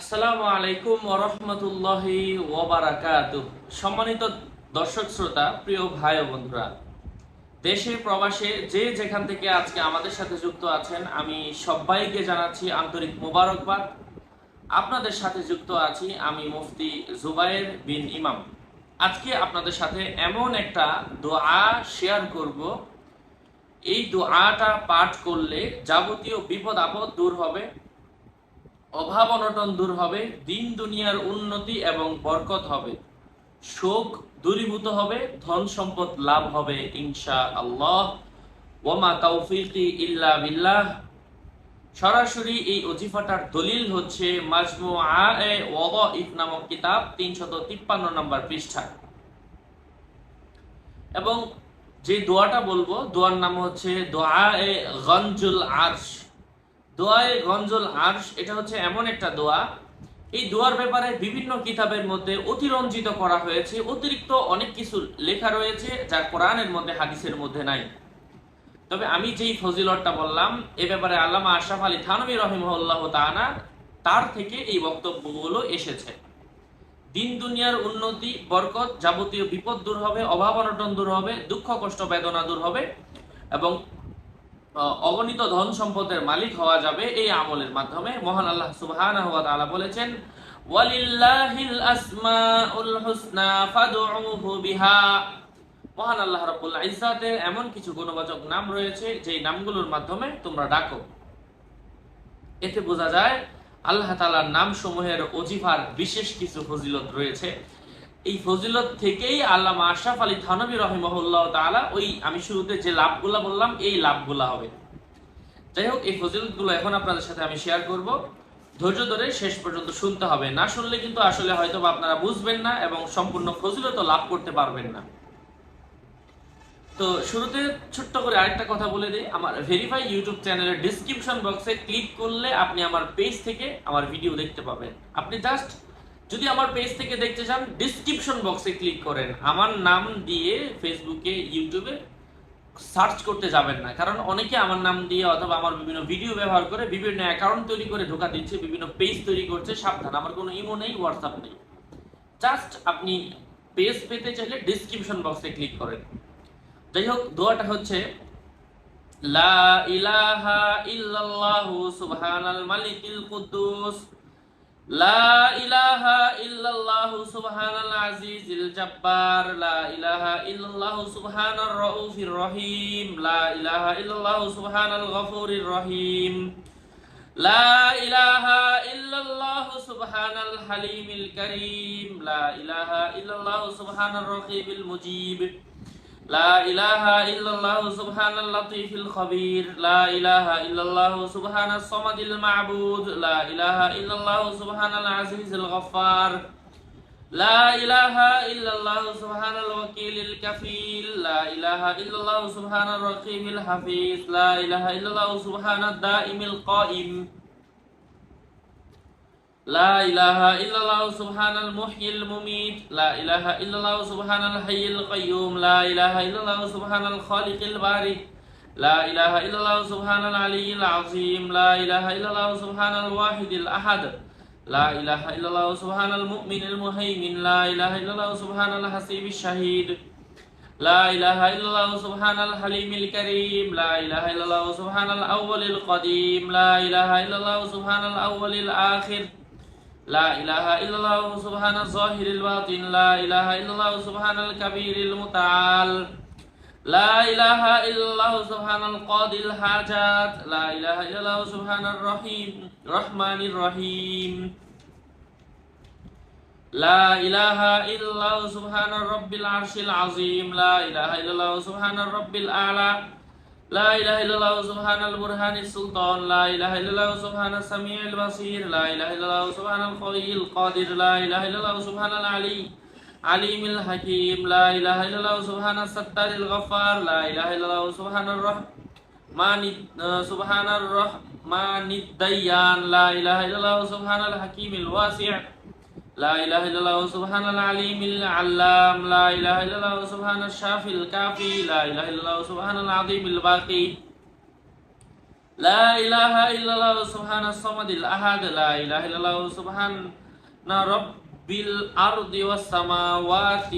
আসসালামু আলাইকুম ওরহমতুল্লাহি ওবারাকাত সম্মানিত দর্শক শ্রোতা, প্রিয় ভাই ও বন্ধুরা, দেশে, প্রবাসে যে যেখান থেকে আজকে আমাদের সাথে যুক্ত আছেন, আমি সবাইকে জানাচ্ছি আন্তরিক মোবারকবাদ। আপনাদের সাথে যুক্ত আছি আমি মুফতি জুবায়ের বিন ইমাম। আজকে আপনাদের সাথে এমন একটা দোয়া শেয়ার করব। এই দোয়াটা পাঠ করলে যাবতীয় বিপদ আপদ দূর হবে। অভাব অনটন দূর হবে, দিন দুনিয়ার উন্নতি এবং বরকত হবে। শোক দূরীভূত হবে, ধন সম্পদ লাভ হবে ইনশা আল্লাহ ওমা তৌফিকি ইল্লা বিল্লাহ। সরাসরি এই অজিফাটার দলিল হচ্ছে মাজমু আ নামক কিতাব, তিনশত তিপ্পান্ন নম্বর পৃষ্ঠা এবং যে দোয়াটা বলব, দোয়ার নাম হচ্ছে দোয়া এ গঞ্জুল আরশ। দোয়ায়ে গঞ্জুল আরশ, এটা হচ্ছে এমন একটা দোয়া। এই দোয়ার ব্যাপারে বিভিন্ন কিতাবের মধ্যে অতিরঞ্জিত করা হয়েছে, অতিরিক্ত অনেক কিছু লেখা রয়েছে যা কোরআনের মধ্যে, হাদিসের মধ্যে নাই। তবে আমি যেই ফজিলতটা বললাম, এ ব্যাপারে আল্লামা আশরাফ আলী থানবী রহিমহল্লাহ তাআলা তার থেকে এই বক্তব্যগুলো এসেছে। দিন দুনিয়ার উন্নতি, বরকত যাবতীয় বিপদ দূর হবে, অভাব অনটন দূর হবে, দুঃখ কষ্ট বেদনা দূর হবে এবং অগণিত ধন সম্পদের মালিক হওয়া যাবে এই আমলের মাধ্যমে। মহান আল্লাহ তাআলা বলেছেন, ওয়ালিল্লাহিল আসমাউল হুসনা ফাদউহু বিহা। মহান আল্লাহ রাব্বুল ইজ্জাতের এমন কিছু গুণবাচক নাম রয়েছে, যেই নামগুলোর মাধ্যমে তোমরা ডাকো। এতে বোঝা যায়, আল্লাহ তাআলার নাম সমূহের অজিফার বিশেষ কিছু ফজিলত রয়েছে। এই ফজিলত থেকেই আল্লামা আশরাফ আলী থানবী রহিমহুল্লাহ তাআলা ওই আমি শুরুতে যে লাভগুলা বললাম, এই লাভগুলা হবে। যাই হোক, এই ফজিলতগুলো এখন আপনাদের সাথে আমি শেয়ার করব। ধৈর্য ধরে শেষ পর্যন্ত শুনতে হবে। না শুনলে কিন্তু আসলে হয়তো আপনারা বুঝবেন না এবং সম্পূর্ণ ফজিলত লাভ করতে পারবেন না। তো শুরুতে ছোট্ট করে আরেকটা কথা বলে দিই। আমার ভেরিফাই ইউটিউব চ্যানেলের ডিসক্রিপশন বক্সে ক্লিক করলে আপনি আমার পেজ থেকে আমার ভিডিও দেখতে পাবেন। আপনি জাস্ট যদি আমার পেজ থেকে দেখতে চান ডিসক্রিপশন বক্সে ক্লিক করেন। আমার নাম দিয়ে ফেসবুকে ইউটিউবে সার্চ করতে যাবেন না। কারণ অনেকে আমার নাম দিয়ে অথবা আমার বিভিন্ন ভিডিও ব্যবহার করে বিভিন্ন অ্যাকাউন্ট তৈরি করে ঢোকা দিচ্ছে, বিভিন্ন পেজ তৈরি করছে, সাবধান। আমার কোনো ইমো নেই হোয়াটসঅ্যাপ নেই। জাস্ট আপনি পেজ পেতে চাইলে ডিসক্রিপশন বক্সে ক্লিক করেন। যাই হোক, দোয়াটা হচ্ছে, লা ইলাহা ইল্লাল্লাহু সুবহানাল মালিকিল কুদ্দুস। লা ইলাহা ইল্লাল্লাহু সুবহানাল আজিজিল জাব্বার, লা ইলাহা ইল্লাল্লাহু সুবহানার রাউফির রহিম, লা ইলাহা ইল্লাল্লাহু সুবহানাল গফুরির রহিম, লা ইলাহা ইল্লাল্লাহু সুবহানাল হালিমিল কারীম, লা ইলাহা ইল্লাল্লাহু সুবহানার রকিবিল মুজিব। لا إله إلا الله سبحان اللطيف الخبير. لا إله إلا الله سبحان الصمد المعبود. لا إله إلا الله سبحان العزيز الغفار. لا إله إلا الله سبحان الوكيل الكفيل. لا إله إلا الله سبحان الرقيب الحفيظ. لا إله إلا الله سبحان الدائم القائم. لا إله إلا الله سبحان المحيي المميت لا إله إلا الله سبحان الحي القيوم لا إله إلا الله سبحان الخالق البارئ لا إله إلا الله سبحان العلي العظيم لا إله إلا الله سبحان الواحد الأحد لا إله إلا الله سبحان المؤمن المهيمن لا إله إلا الله سبحان الحسيب الشهيد لا إله إلا الله سبحان الحليم الكريم لا إله إلا الله سبحان الأول القديم لا إله إلا الله سبحان الأول الآخر লা ইলাহা ইল্লাল্লাহ সুবহানা যাহিরিল বাতিন, লা ইলাহা ইল্লাল্লাহ সুবহানাল কাবীরিল মুতাআল লা ইলাহা ইল্লাল্লাহ সুবহানাল কাদিল হাজাত, লা ইলাহা ইল্লাল্লাহ সুবহানার রহিম রহমানির রহিম, লা ইলাহা ইল্লাল্লাহ সুবহানার রব্বিল আরশিল আযীম, লা ইলাহা ইল্লাল্লাহ সুবহানার রব্বিল আলা لا إله إلا الله سبحان البرهان السلطان. لا إله إلا الله سبحان السميع البصير. لا إله إلا الله سبحان القوي القادر. لا إله إلا الله سبحان العلي عليم الحكيم. لا إله إلا الله سبحان الستار الغفار. لا إله إلا الله سبحان الرحمن سبحان الرحمن الديان. لا إله إلا الله سبحان الحكيم الواسع. لا إله إلا الله سبحان العليم العلام. لا إله إلا الله سبحان الشافي الكافي. لا إله إلا الله سبحان العظيم الباقي. لا إله إلا الله سبحان الصمد الأحد. لا إله إلا الله سبحان رب الأرض والسماوات.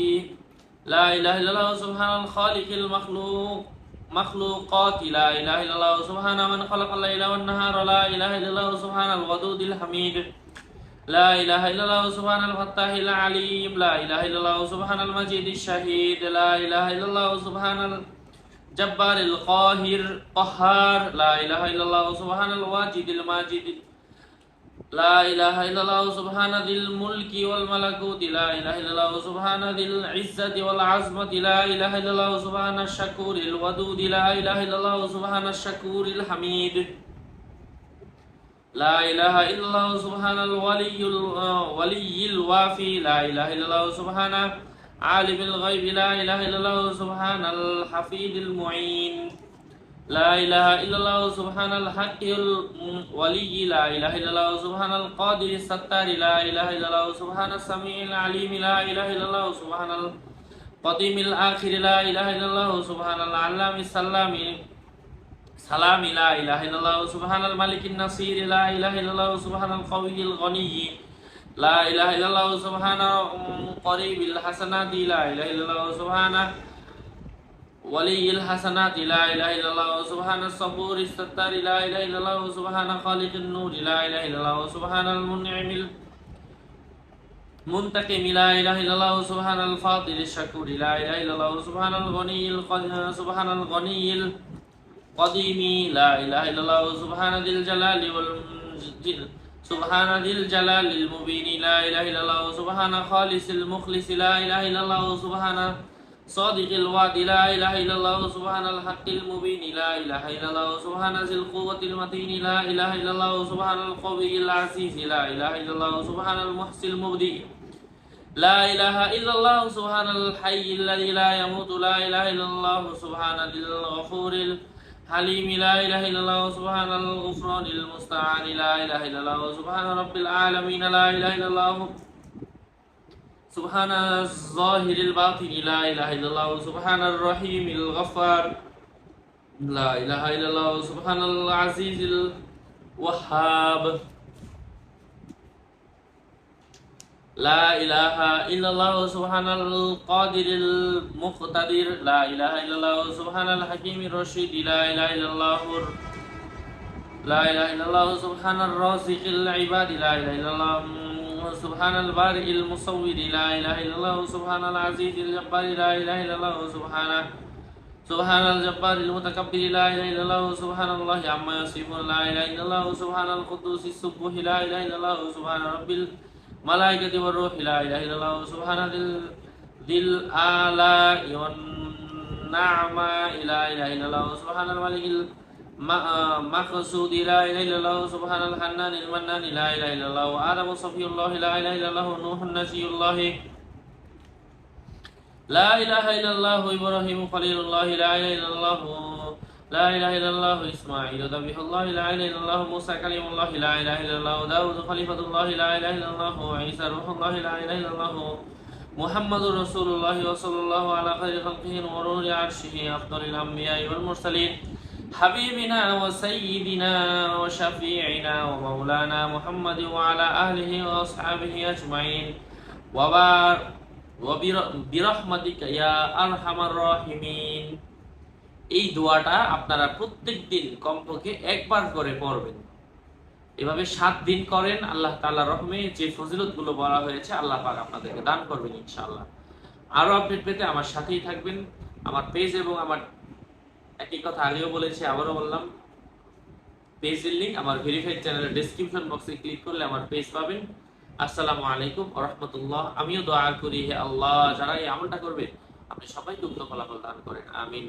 لا إله إلا الله سبحان الخالق المخلوق. مخلوقات. لا إله إلا الله سبحان من خلق الليل والنهار. لا إله إلا الله سبحان الودود الحميد. لا إله إلا الله سبحان الفتاح العليم لا إله إلا الله سبحان المجيد الشهيد لا إله إلا الله سبحان الجبار القاهر قهار لا إله إلا الله سبحان الواجد الماجد لا إله إلا الله سبحان ذي الملك والملكوت لا إله إلا الله سبحان ذي العزة والعظمة لا إله إلا الله سبحان الشكور الودود لا إله إلا الله سبحان الشكور الحميد. লা ইলাহা ইল্লাল্লাহু, সুবহানাল ওয়ালিয়ুল ওয়ালিয়িল ওয়াফি, লা ইলাহা ইল্লাল্লাহু, সুবহানা, আলিমুল গায়বি, লা ইলাহা ইল্লাল্লাহু, সুবহানাল হাফিজুল মুঈন, লা ইলাহা ইল্লাল্লাহু, সুবহানাল হাক্কিল ওয়ালিয়ি, লা ইলাহা ইল্লাল্লাহু, সুবহানাল কাদিরিস সাত্তারি, লা ইলাহা ইল্লাল্লাহু, সুবহানাস সামিউল আলিম, লা ইলাহা ইল্লাল্লাহু, সুবহানাল কদিমিল আখির, লা ইলাহা ইল্লাল্লাহু, সুবহানাল আল্লামিস সাল্লামিন الآخر لا إله إلا الله سبحان العلام السلام سلام لا إله إلا الله سبحان الملك النصير لا إله إلا الله سبحان القوي الغني لا إله إلا الله سبحان قريب الحسنات لا إله إلا الله سبحان ولي الحسنات لا إله إلا الله سبحان الصبور الستار لا إله إلا الله سبحان خالق النور لا إله إلا الله سبحان المنعم المنتقم لا إله إلا الله سبحان الفاضل الشكور لا إله إلا الله سبحان الغني الق- سبحان الغني القديم لا إله إلا الله سبحان ذي الجلال والجل سبحان ذي الجلال المبين لا إله إلا الله سبحان خالص المخلص لا إله إلا الله سبحان صادق الوعد لا إله إلا الله سبحان الحق المبين لا إله إلا الله سبحان ذي القوة المتين لا إله إلا الله سبحان القوي العزيز لا إله إلا الله سبحان المحسن المبدئ لا إله إلا الله سبحان الحي الذي لا يموت لا إله إلا الله سبحان ذي الغفور الحليم لا إله إلا الله سبحان الغفران المستعان لا إله إلا الله سبحان رب العالمين لا إله إلا الله سبحان الظاهر الباطن لا إله إلا الله سبحان الرحيم الغفار لا إله إلا الله سبحان العزيز الوهاب لا إله إلا الله سبحان القادر المقتدر لا إله إلا الله سبحان الحكيم الرشيد لا إله إلا الله لا إله إلا الله سبحان الرازق العباد لا إله إلا الله سبحان البارئ المصور لا إله إلا الله سبحان العزيز الجبار لا إله إلا الله سبحان سبحان الجبار المتكبر لا إله إلا الله سبحان الله عما يصفون لا إله إلا الله سبحان القدوس السبوح لا إله إلا الله سبحان رب الملائكة والروح لا إله إلا الله سبحان ذي ال- ذي الآلاء والنعماء لا إله إلا الله سبحان الملك المقصود. لا إله إلا الله سبحان الحنان المنان. لا إله إلا الله آدم صفي الله. لا إله إلا الله نوح نسي الله. لا إله إلا الله إبراهيم خليل الله. لا إله إلا الله لا إله إلا الله إسماعيل ذبيح الله لا إله إلا الله موسى كليم الله لا إله إلا الله داود خليفة الله لا إله إلا الله عيسى روح الله لا إله إلا الله محمد رسول الله وصلى الله على خير خلقه ونور عرشه أفضل الأنبياء والمرسلين حبيبنا وسيدنا وشفيعنا ومولانا محمد وعلى آله وأصحابه أجمعين وبرحمتك يا أرحم الراحمين. এই দোয়াটা আপনারা প্রত্যেক দিন কমপক্ষে একবার করে পড়বেন। এভাবে সাত দিন করেন, আল্লাহ তাআলা রহমে যে ফজিলতগুলো বলা হয়েছে আল্লাহ পাক আপনাদেরকে দান করবেন ইনশাআল্লাহ। আরও আপডেট পেতে আমার সাথেই থাকবেন। আমার পেজ এবং আমার একই কথা আগেও বলেছি, আবারও বললাম, পেজের লিঙ্ক আমার ভেরিফাইড চ্যানেলের ডেসক্রিপশন বক্সে ক্লিক করলে আমার পেজ পাবেন। আসসালামু আলাইকুম রাহমাতুল্লাহ। আমিও দোয়া করি, হে আল্লাহ, যারা এই আমলটা করবে, আপনি সবাইকে উত্তম ফলাফল দান করেন। আমিন।